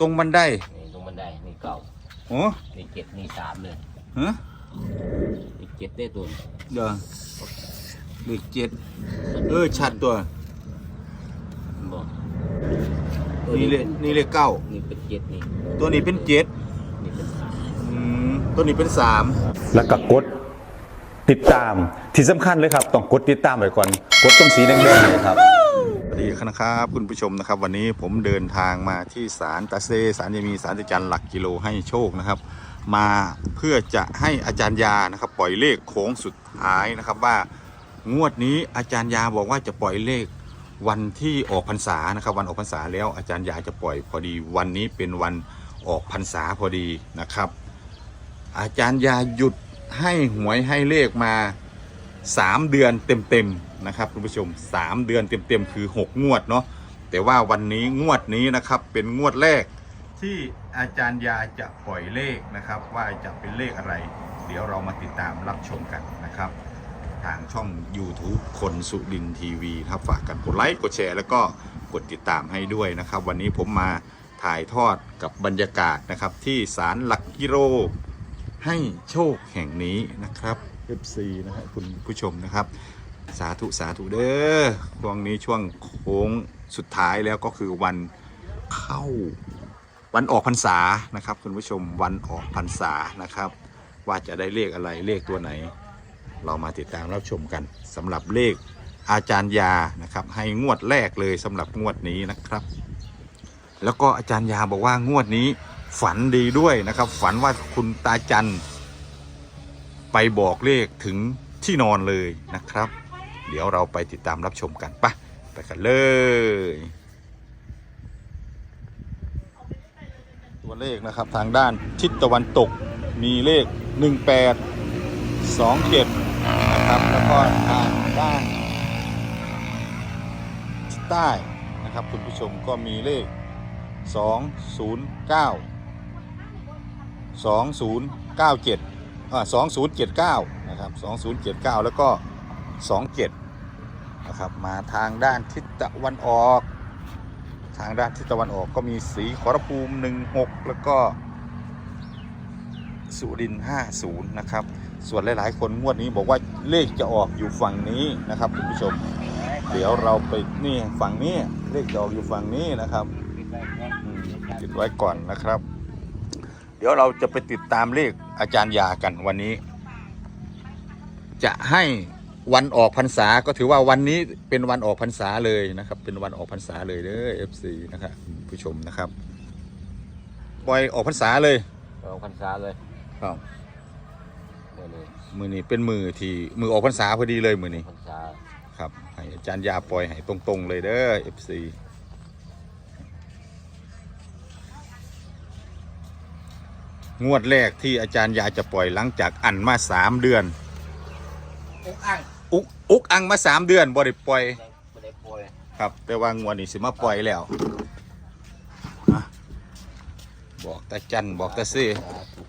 ตรงบันไดนี่ตรงบันไดนี่เก่าโอ้นี่เจ็ดนี่สามเลยฮะนี่เจ็ดได้ตัวเดี๋ยวเลขเจ็ดเออชัดตัวบอกนี่เลขนี่เลขเก้านี่เป็นเจ็ดนี่ตัวนี้เป็นเจ็ดนี่เป็นสามอืมตัวนี้เป็นสามแล้วก็กดติดตามที่สำคัญเลยครับ ต้องกดติดตามไว้ก่อน กดตรงสีแดงๆเนี่ยครับ สวัสดีครับคุณผู้ชมนะครับ วันนี้ผมเดินทางมาที่ศาลตาเซศาลจะมีศาลตาจันหลักกิโลให้โชคนะครับ มาเพื่อจะให้อาจารย์ยานะครับ ปล่อยเลขโค้งสุดท้ายนะครับว่างวดนี้อาจารย์ยาบอกว่าจะปล่อยเลขวันที่ออกพรรษานะครับ วันออกพรรษาแล้วอาจารย์ยาจะปล่อยพอดี วันนี้เป็นวันออกพรรษาพอดีนะครับ อาจารย์ยาหยุดให้หวยให้เลขมา 3 เดือนเต็มๆ นะครับคุณผู้ชม 3 เดือนเต็มๆคือ 6 งวดเนาะแต่ว่าวันนี้งวดนี้นะครับเป็นงวดแรกที่อาจารย์ยาจะปล่อยเลขนะครับ ว่าจะเป็นเลขอะไร เดี๋ยวเรามาติดตามรับชมกันนะครับ ทางช่อง YouTube คนสุดินทีวีครับฝากกันกดไลค์กดแชร์แล้วก็กดติดตามให้ด้วยนะครับ วันนี้ผมมาถ่ายทอดกับบรรยากาศนะครับ ที่ศาลหลักกิโลให้โชคแห่งนี้นะครับ FC นะฮะคุณผู้ชมนะครับ สาธุสาธุเด้อช่วงนี้ช่วงโค้งสุดท้ายแล้วก็คือวันเข้าวันออกพรรษานะครับ คุณผู้ชมวันออกพรรษานะครับ ว่าจะได้เลขอะไรเลขตัวไหน เรามาติดตามรับชมกันสำหรับเลขอาจารย์ยานะครับ ให้งวดแรกเลยสำหรับงวดนี้นะครับ แล้วก็อาจารย์ยาบอกว่างวดนี้ฝันดีด้วยนะครับ ฝันว่าคุณตาจันไปบอกเลขถึงที่นอนเลยนะครับ เดี๋ยวเราไปติดตามรับชมกันปะไปกันเลย ตัวเลขนะครับทางด้านทิศตะวันตกมีเลข 18 27 นะครับแล้วก็ทางด้านทิศใต้นะครับคุณผู้ชมก็มีเลข 209 2097อ่า2079 นะครับ 2079 แล้วก็ 27นะครับมาทางด้านทิศตะวันออก ทางด้านทิศตะวันออกก็มีสีขอรภูมิ 16 แล้วก็สุริน50 นะครับ ส่วนหลาย ๆ คนงวดนี้บอกว่าเลขจะออกอยู่ฝั่งนี้นะครับคุณผู้ชม เดี๋ยวเราไปนี่ฝั่งนี้เลขจะออกอยู่ฝั่งนี้นะครับติดไว้ก่อนนะครับ เดี๋ยวเราจะไปติดตามเลขอาจารย์ยากันวันนี้ จะให้ วันออกพรรษาก็ถือว่าวันนี้เป็นวันออกพรรษาเลยนะครับ เป็นวันออกพรรษาเลยเด้อ FC นะครับคุณผู้ชมนะครับปล่อยออกพรรษาเลยเอาพรรษาเลยครับเมื่อนี้มือนี้เป็นมือที่มือออกพรรษาพอดีเลยมือนี้พรรษาครับให้อาจารย์ยาปล่อยให้ตรงๆเลยเด้อ FC งวดแรกที่อาจารย์ยาจะปล่อยหลังจากอันมาสามเดือนอุกอัง อุกอุกอังมาสามเดือนบ่ได้ปล่อย ไม่ได้ป่วยครับแต่ว่างวดนี้สิมาปล่อยแล้วอะบอกตาจันบอกตาซี่สาธุ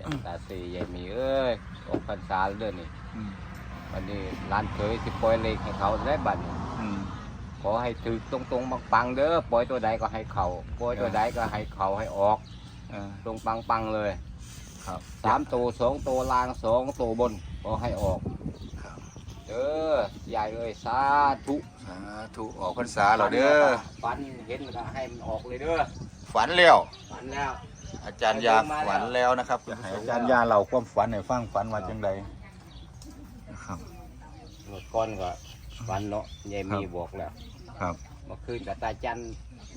จันตาสียายมีเอ้ยออกพรรษาเด้อนี่อืม วันนี้ร้านเคยสิปล่อยเลขให้เขาได้บัดนี้อืม ขอให้ถือตรงๆปังๆเด้อปล่อยตัวใดก็ให้เขาปล่อยตัวใดก็ให้เขาให้ออกอ่าตรงปังๆเลยครับ สามตัวสองตัวล่างสองตัวบนก็ให้ออกครับ เด้อยายเอ้ยสาธุสาธุออกพรรษาแล้วเด้อฝันเห็นก็ให้มันออกเลยเด้อฝันแล้วฝันแล้ว อาจารย์ยาฝันแล้วนะครับให้อาจารย์ยาเราความฝันให้ฟังฝันว่าจังใดนะครับเมื่อก่อนก็ฝันเนาะยายมีครับบอกแล้ว ครับเมื่อคืนกับตาจัน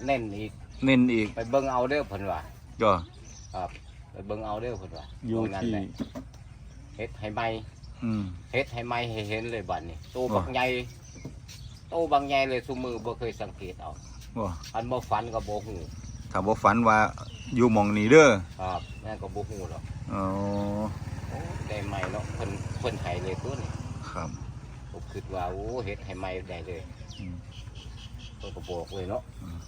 เน่นอีกเน้นอีกไปเบิ่งเอาเด้อเพิ่นว่าก็ครับไปเบิ่งเอาเด้อเพิ่นว่าอยู่ตรงนั้นที่แหละเฮ็ดให้ไหม อืม เฮ็ดให้ไหมให้เห็นเลยบัดนี้ตัวอ๋อบักใหญ่โตบางใหญ่เลยซุมือบ่เคยสังเกตเอาว่าอันบ่ฝันก็บ่ฮู้ถ้าบ่ฝันว่าอยู่หมองนี้เด้อครับแม่ก็บ่ฮู้หรอกอ๋อโอ้ได้ไหมเนาะเพิ่นเพิ่นให้เลยตัวนี้ครับผมคิดว่าโอ้เฮ็ดให้ไหมได้เลยอืม เพิ่นก็บอกเลยเนาะอืม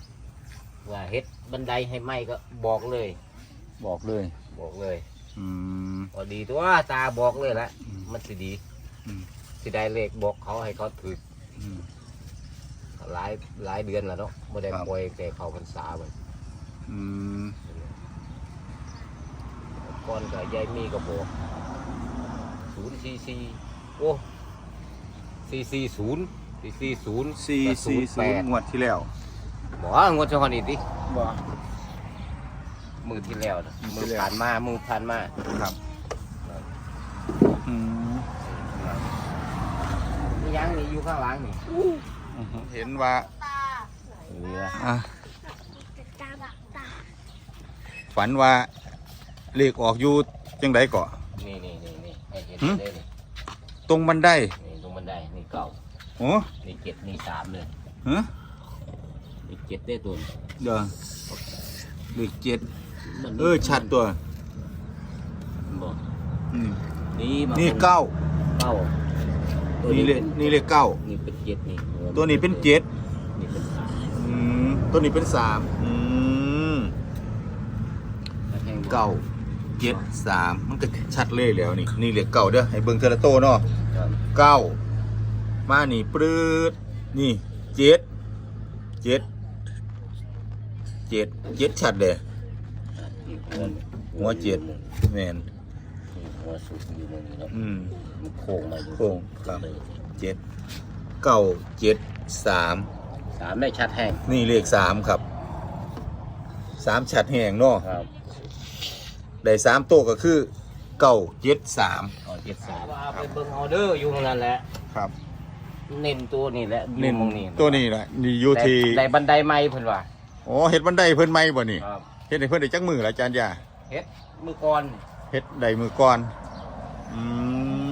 ว่าเฮ็ดบันไดให้ไหมก็บอกเลย บอกเลย บอกเลยอืมพอดีตัวตาบอกเลยละอืม มันสิดีอืมสิได้เลขบอกเขาให้เขาถืออืม หลายหลายเดือนแล้วเนาะไม่ได้ครับ ปล่อยแต่เขาพรรษามันออืมก่อนกับยายมีก็บอกศูนย์สี่สี่โอ้สี่สี่ศูนย์สี่สี่ศูนย์สี่สี่ศูแปนดย์งวดที่แล้วบอกว่างวดเฉพาะนี้ดิบ่ มือที่แล้วนะมืมืออที่แล้ว ผ่านมามือผ่านมาครับอืม นี่ ยังนี่อยู่ข้างหลังนี่เห็นว่านี่นะอะฝันว่าเลขออกอยู่จังไดก่อนี่นี่นี่นี่ให้เห็นหืมได้นี่ตรงบันไดนี่ตรงบันไดนี่เก่าโอ้นี่เจ็ดนี่สามเลยฮะนี่เจ็ดได้ตัวนี่เดี๋ยวเลขเจ็ดเออชัดตัวบอกอืมนี่มานี่เก้าเก้า ตัวนี่เลขนี่เลขเก้านี่เป็นเจ็ดนี่ตัวนี้เป็นเจ็ดนี่เป็นสามอืมตัวนี้เป็นสามอืมแล้วแห้งบ่เก้าเจ็ดสามมันก็ชัดเลยแล้วนี่นี่เลขเก้าเด้อให้เบิ่งเทอละโตเนาะครับเก้ามานี่ปลื้ดนี่เจ็ดเจ็ดเจ็ดเจ็ดชัดเลยนี่หัวหัวเจ็ด แมน นี่หัวสุดอยู่ตรงนี้เนาะอืม มันโค้งมาอยู่โค้งครับเจ็ดเก้าเจ็ดสามสามได้ชัดแห้งนี่เลขสามครับสามชัดแห่งเนาะครับได้สามโตวก็คือเก้าเจ็ดสามเอาเจ็ดสามว่าไปเบิ่งออเดอร์อยู่ตรงนั้นแหละ ครับเน้นตัวนี่แหละอยู่เน้นตรงนี้ตัวนี้แหละนี่อยู่ที่ได้บันไดไม้เพิ่นว่าโอ้เฮ็ดบันไดเพิ่นไหมบ่นี่ครับเฮ็ดให้เพิ่นได้จักมือละอาจารย์ยาเฮ็ดมือก่อน เฮ็ดได้มือก่อน อืม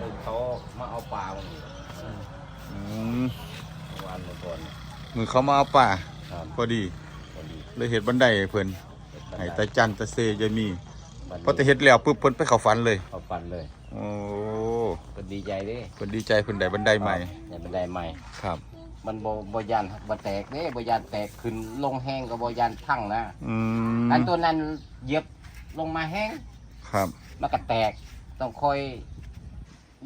มือเขามาเอาปลามานี่อืมวานมือก่อนมือเขามาเอาป่าครับพอดีพอดีเลยเฮ็ดบันไดให้เพิ่นเฮ็ดบันไดให้ตาจันตาเซยายมีบันไดพอแต่เฮ็ดแล้วปุ๊บเพิ่นไปเข้าฝันเลยเขาฟันเลยโอ้เพิ่นดีใจเด้เพิ่นดีใจเพิ่นได้บันไดใหม่เนี่ยบันไดใหม่ครับมันบ่บ่ยานบ่แตกเด้บ่ยานแตกขึ้นลงแห้งก็บ่ยานพังนะอืมอันตัวนั้นเหยียบลงมาแห้ง ครับมันก็แตก ต้องคอย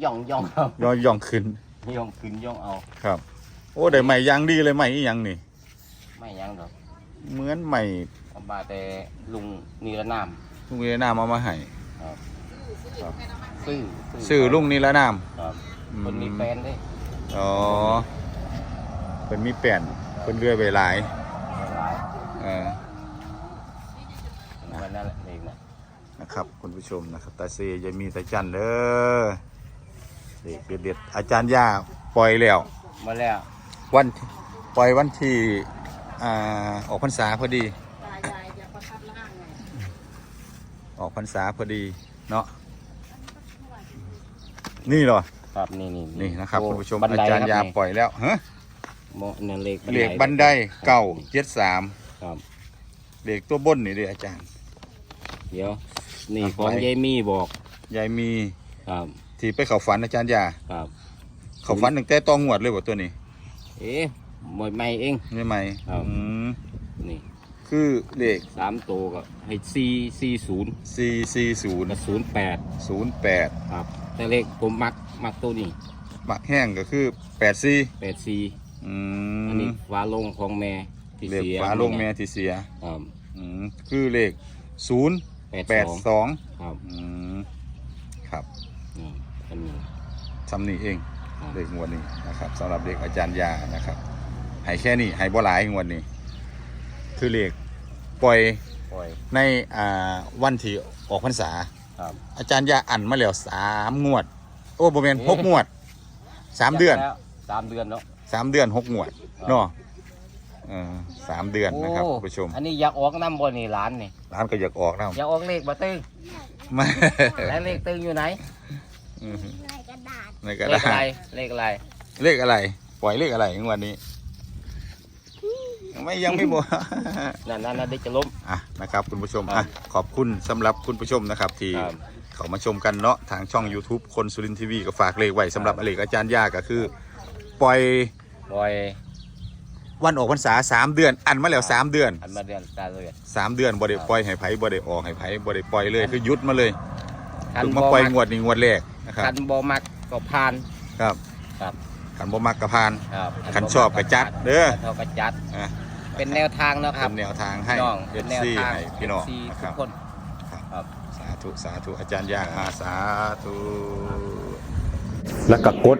ย่องย่องเอาย่อย่องขึ้นย่องขึ้นย่องเอาครับ โอ้ได้ใหม่อยางดีเลยใหม่อีหยังนี่ไม่หยังดอกเหมือนใหม่เอามาแต่ลุงนิรนามลุงนิรนามเอามาให้ซื้อชื่อลุงนิรนามครับอืคนมีแฟนเด้อ๋อเพิ่นมีแป้นเพิ่นเลื่อยไปหลายหลายเออ วันนั้นแหละเองนะ นะครับ คุณผู้ชมนะครับตาเซยายมีตาจันเด้อเด็กเด็ดๆอาจารย์ย่าปล่อยแล้วมาแล้ววันปล่อยวันที่อ่าออกพรรษาพอดีออกพรรษาพอดีเนาะนี่เหรอครับนี่นี่นี่นะครับคุณผู้ชมบันอาไดจารย์คยาบนี่ปล่อยแล้วฮะโมเนี่ยเลขเหล็กบันไดเก่าเจ็ดสามครับเหล็กตัวบนนี่เด้ออาจารย์ เดี๋ยว นี่อะของไปยายมี่บอกยายมีครับที่ไปเข้าฝันอาจารย์ยาครับ เข้าฝันตั้งแต่ตองหวดเลยว่าตัวนี้ เอ๊ะหมวยไม่เองใช่ไหมครับอืมนี่ คือเลขสามตัวก็ให้สี่สี่ศูนย์สี่สี่ศูนย์กับศูนย์แปดศูนย์แปดครับ แต่เลขผมมักมักตัวนี้หมักแห้งก็คือแปดสี่แปดสี่อือันมนี้ฟ้าลงของแม่ที่เลขเสียฝาโลงแม่ที่เสียครับอืมคือเลขศูนย์ แปดแปดสองสองครับอืมครับนี่อันนี้ทำนี่เองครับเลขงวดนี้นะครับสำหรับเลขอาจารย์ยานะครับให้แค่นี้ให้บ่หลายงวดนี้ คือเลขปล่อยปล่อยในอ่าวันที่ออกพรรษา ครับอาจารย์ยาอันมาแล้วสามงวด โอ้โบเมนหกงวดสามเดือน แล้วสามเดือนเนาะ สามเดือนหกงวดครับ เนาะเออสามเดือนนะครับโอ้คุณผู้ชมอันนี้อยากออกน้ำบนนี่ร้านนี่ร้านก็อยากออกนะอยากออกเลขบ่ตึงไม่แล้วเลขตึงอยู่ไหนอืมในกระดาษในกระเลดาขอะไรษเลขอะไรเลขอะไร ปล่อยเลขอะไรในวันนี้ ไม่ยังไม่หมด นั่นนั่นนั่นได้จะล้ม อะนะครับคุณผู้ชมครัอะบขอบคุณสำหรับคุณผู้ชมนะครับ ที่ครับเขามาชมกันเนาะทางช่อง YouTube คนสุรินทร์ทีวีก็ฝากเลขไว้สำหรับ อเลกอาจารย์ยาก็คือ ปล่อยปล่อย วันออกพรรษาสามเดือน อันมาแล้วสามเดือนอันมาเดือนตาเลือดสามเดือนบ่ได้ปล่อยให้ไผบ่ได้ออกให้ไผบ่ได้ปล่อยเลยคือหยุดมาเลยคันถึงบ่มาปล่อยมักงวดนี้งวดแรกนะครับคันบ่มักก็พานครับครับขันบ่มักกระพานครับคันชอบก็จัดเด้อคันชอบก็จัดอะเป็นแนวทางเนาะคเป็รับนแนวทางให้น้องเอเป็นฟแนวซีทางให้พี่น้องซีนะคทุรักบคนครับครับสาธุสาธุอาจารย์ยาอาสาธุแล้วก็กด